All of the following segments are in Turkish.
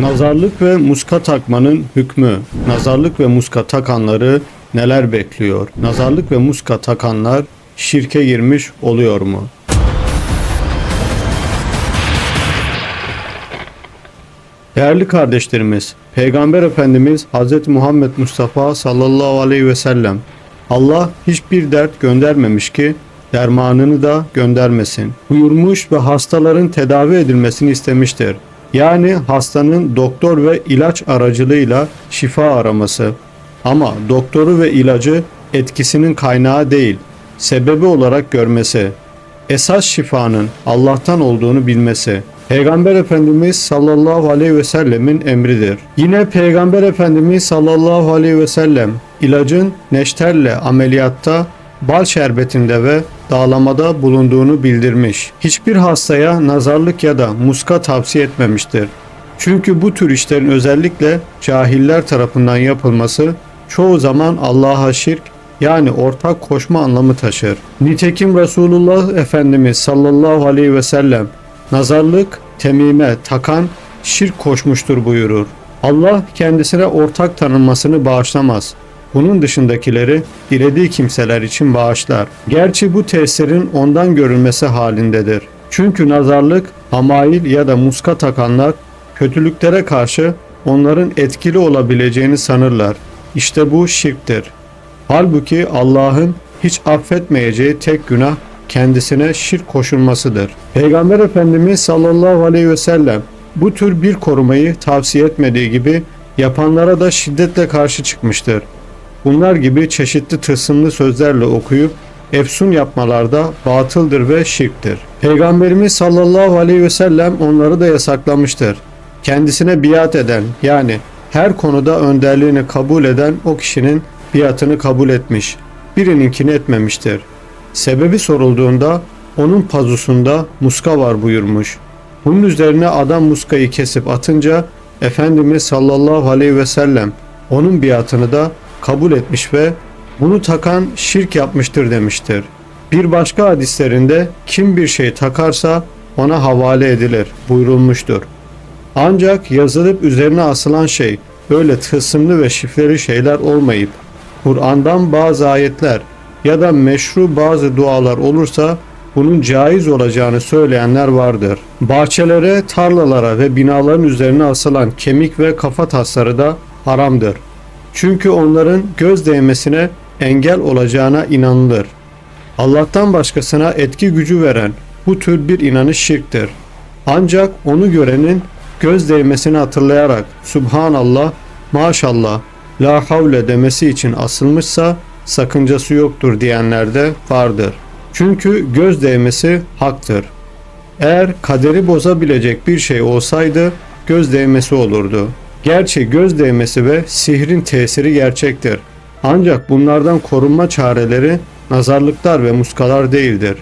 Nazarlık ve muska takmanın hükmü. Nazarlık ve muska takanları neler bekliyor? Nazarlık ve muska takanlar şirke girmiş oluyor mu? Değerli kardeşlerimiz, Peygamber Efendimiz Hz. Muhammed Mustafa sallallahu aleyhi ve sellem Allah hiçbir dert göndermemiş ki dermanını da göndermesin. Buyurmuş ve hastaların tedavi edilmesini istemiştir. Yani hastanın doktor ve ilaç aracılığıyla şifa araması. Ama doktoru ve ilacı etkisinin kaynağı değil, sebebi olarak görmesi. Esas şifanın Allah'tan olduğunu bilmesi. Peygamber Efendimiz sallallahu aleyhi ve sellemin emridir. Yine Peygamber Efendimiz sallallahu aleyhi ve sellem ilacın neşterle ameliyatta bal şerbetinde ve dağlamada bulunduğunu bildirmiş. Hiçbir hastaya nazarlık ya da muska tavsiye etmemiştir. Çünkü bu tür işlerin özellikle cahiller tarafından yapılması çoğu zaman Allah'a şirk yani ortak koşma anlamı taşır. Nitekim Resulullah Efendimiz sallallahu aleyhi ve sellem nazarlık, temime, takan şirk koşmuştur buyurur. Allah kendisine ortak tanınmasını bağışlamaz. Bunun dışındakileri dilediği kimseler için bağışlar. Gerçi bu tesirin ondan görülmesi halindedir. Çünkü nazarlık, hamail ya da muska takanlar kötülüklere karşı onların etkili olabileceğini sanırlar. İşte bu şirktir. Halbuki Allah'ın hiç affetmeyeceği tek günah kendisine şirk koşulmasıdır. Peygamber Efendimiz sallallahu aleyhi ve sellem bu tür bir korumayı tavsiye etmediği gibi yapanlara da şiddetle karşı çıkmıştır. Bunlar gibi çeşitli tılsımlı sözlerle okuyup efsun yapmalarda batıldır ve şirktir. Peygamberimiz sallallahu aleyhi ve sellem onları da yasaklamıştır. Kendisine biat eden yani her konuda önderliğini kabul eden o kişinin biatını kabul etmiş, birininkini etmemiştir. Sebebi sorulduğunda onun pazusunda muska var buyurmuş. Bunun üzerine adam muskayı kesip atınca Efendimiz sallallahu aleyhi ve sellem onun biatını da kabul etmiş ve bunu takan şirk yapmıştır demiştir. Bir başka hadislerinde kim bir şey takarsa ona havale edilir buyurulmuştur. Ancak yazılıp üzerine asılan şey böyle tılsımlı ve şifreli şeyler olmayıp Kur'an'dan bazı ayetler ya da meşru bazı dualar olursa bunun caiz olacağını söyleyenler vardır. Bahçelere, tarlalara ve binaların üzerine asılan kemik ve kafa tasları da haramdır. Çünkü onların göz değmesine engel olacağına inanılır. Allah'tan başkasına etki gücü veren bu tür bir inanış şirktir. Ancak onu görenin göz değmesini hatırlayarak Subhanallah, Maşallah, La havle demesi için asılmışsa sakıncası yoktur diyenler de vardır. Çünkü göz değmesi haktır. Eğer kaderi bozabilecek bir şey olsaydı göz değmesi olurdu. Gerçi göz değmesi ve sihrin tesiri gerçektir. Ancak bunlardan korunma çareleri nazarlıklar ve muskalar değildir.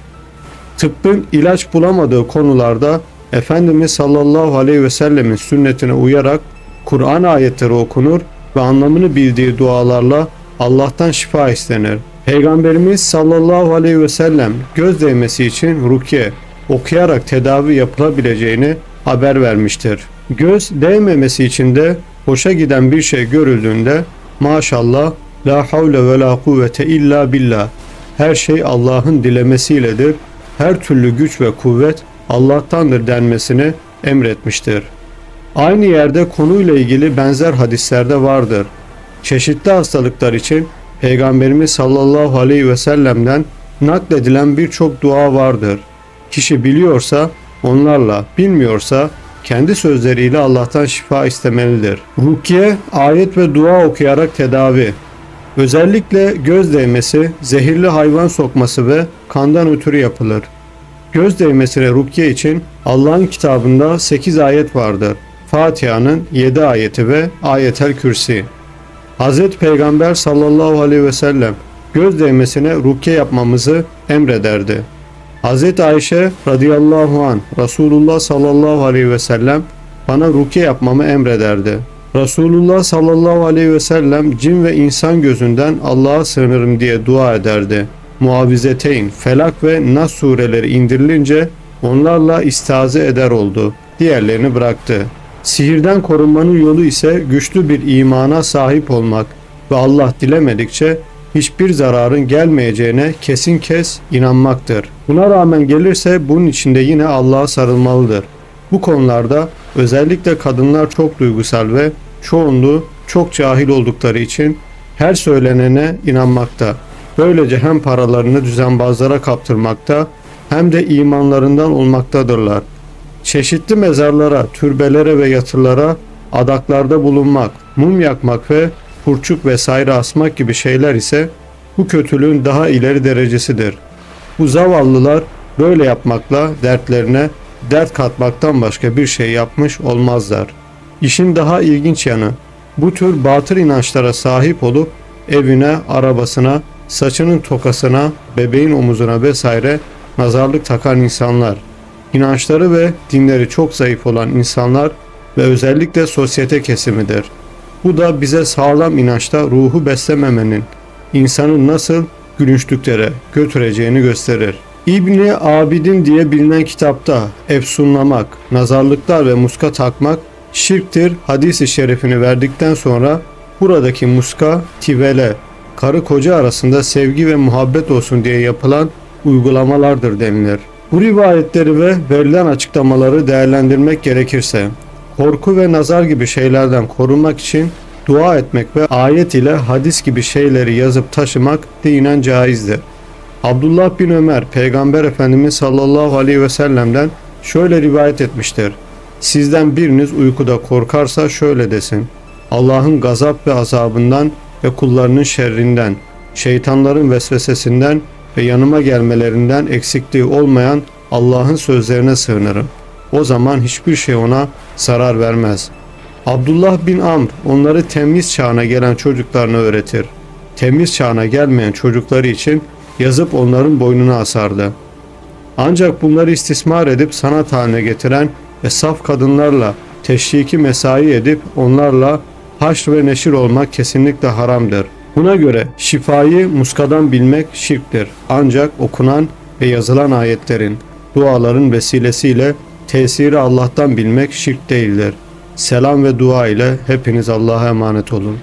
Tıbbın ilaç bulamadığı konularda Efendimiz sallallahu aleyhi ve sellemin sünnetine uyarak Kur'an ayetleri okunur ve anlamını bildiği dualarla Allah'tan şifa istenir. Peygamberimiz sallallahu aleyhi ve sellem göz değmesi için rukiye okuyarak tedavi yapılabileceğini haber vermiştir. Göz değmemesi için de hoşa giden bir şey görüldüğünde maşallah la havle ve la kuvvete illa billah her şey Allah'ın dilemesiyledir. Her türlü güç ve kuvvet Allah'tandır denmesini emretmiştir. Aynı yerde konuyla ilgili benzer hadislerde vardır. Çeşitli hastalıklar için Peygamberimiz sallallahu aleyhi ve sellem'den nakledilen birçok dua vardır. Kişi biliyorsa onlarla, bilmiyorsa kendi sözleriyle Allah'tan şifa istemelidir. Rukiye, ayet ve dua okuyarak tedavi. Özellikle göz değmesi, zehirli hayvan sokması ve kandan ötürü yapılır. Göz değmesine rukiye için Allah'ın kitabında 8 ayet vardır. Fatiha'nın 7 ayeti ve ayetel kürsi. Hz. Peygamber sallallahu aleyhi ve sellem göz değmesine rukiye yapmamızı emrederdi. Hz. Ayşe radıyallahu an Resulullah sallallahu aleyhi ve sellem bana rukiye yapmamı emrederdi. Resulullah sallallahu aleyhi ve sellem cin ve insan gözünden Allah'a sığınırım diye dua ederdi. Muavizeteyn, Felak ve Nas sureleri indirilince onlarla istaze eder oldu. Diğerlerini bıraktı. Sihirden korunmanın yolu ise güçlü bir imana sahip olmak ve Allah dilemedikçe hiçbir zararın gelmeyeceğine kesin kes inanmaktır. Buna rağmen gelirse bunun içinde yine Allah'a sarılmalıdır. Bu konularda özellikle kadınlar çok duygusal ve çoğunluğu çok cahil oldukları için her söylenene inanmakta. Böylece hem paralarını düzenbazlara kaptırmakta hem de imanlarından olmaktadırlar. Çeşitli mezarlara, türbelere ve yatırlara adaklarda bulunmak, mum yakmak ve kurçuk vesaire asmak gibi şeyler ise bu kötülüğün daha ileri derecesidir. Bu zavallılar böyle yapmakla dertlerine dert katmaktan başka bir şey yapmış olmazlar. İşin daha ilginç yanı bu tür batıl inançlara sahip olup evine, arabasına, saçının tokasına, bebeğin omuzuna vesaire nazarlık takan insanlar. İnançları ve dinleri çok zayıf olan insanlar ve özellikle sosyete kesimidir. Bu da bize sağlam inançta ruhu beslememenin insanı nasıl gülünçlüklere götüreceğini gösterir. İbni Abidin diye bilinen kitapta efsunlamak, nazarlıklar ve muska takmak şirktir hadisi şerifini verdikten sonra buradaki muska, tivele, karı koca arasında sevgi ve muhabbet olsun diye yapılan uygulamalardır denilir. Bu rivayetleri ve verilen açıklamaları değerlendirmek gerekirse, korku ve nazar gibi şeylerden korunmak için dua etmek ve ayet ile hadis gibi şeyleri yazıp taşımak dinen caizdir. Abdullah bin Ömer, Peygamber Efendimiz sallallahu aleyhi ve sellem'den şöyle rivayet etmiştir. Sizden biriniz uykuda korkarsa şöyle desin. Allah'ın gazap ve azabından ve kullarının şerrinden, şeytanların vesvesesinden ve yanıma gelmelerinden eksikliği olmayan Allah'ın sözlerine sığınırım. O zaman hiçbir şey ona zarar vermez. Abdullah bin Amr onları temiz çağına gelen çocuklarına öğretir. Temiz çağına gelmeyen çocukları için yazıp onların boynuna asardı. Ancak bunları istismar edip sanat haline getiren ve saf kadınlarla teşviki mesai edip onlarla haşr ve neşir olmak kesinlikle haramdır. Buna göre şifayı muskadan bilmek şirktir. Ancak okunan ve yazılan ayetlerin, duaların vesilesiyle tesiri Allah'tan bilmek şirk değildir. Selam ve dua ile hepiniz Allah'a emanet olun.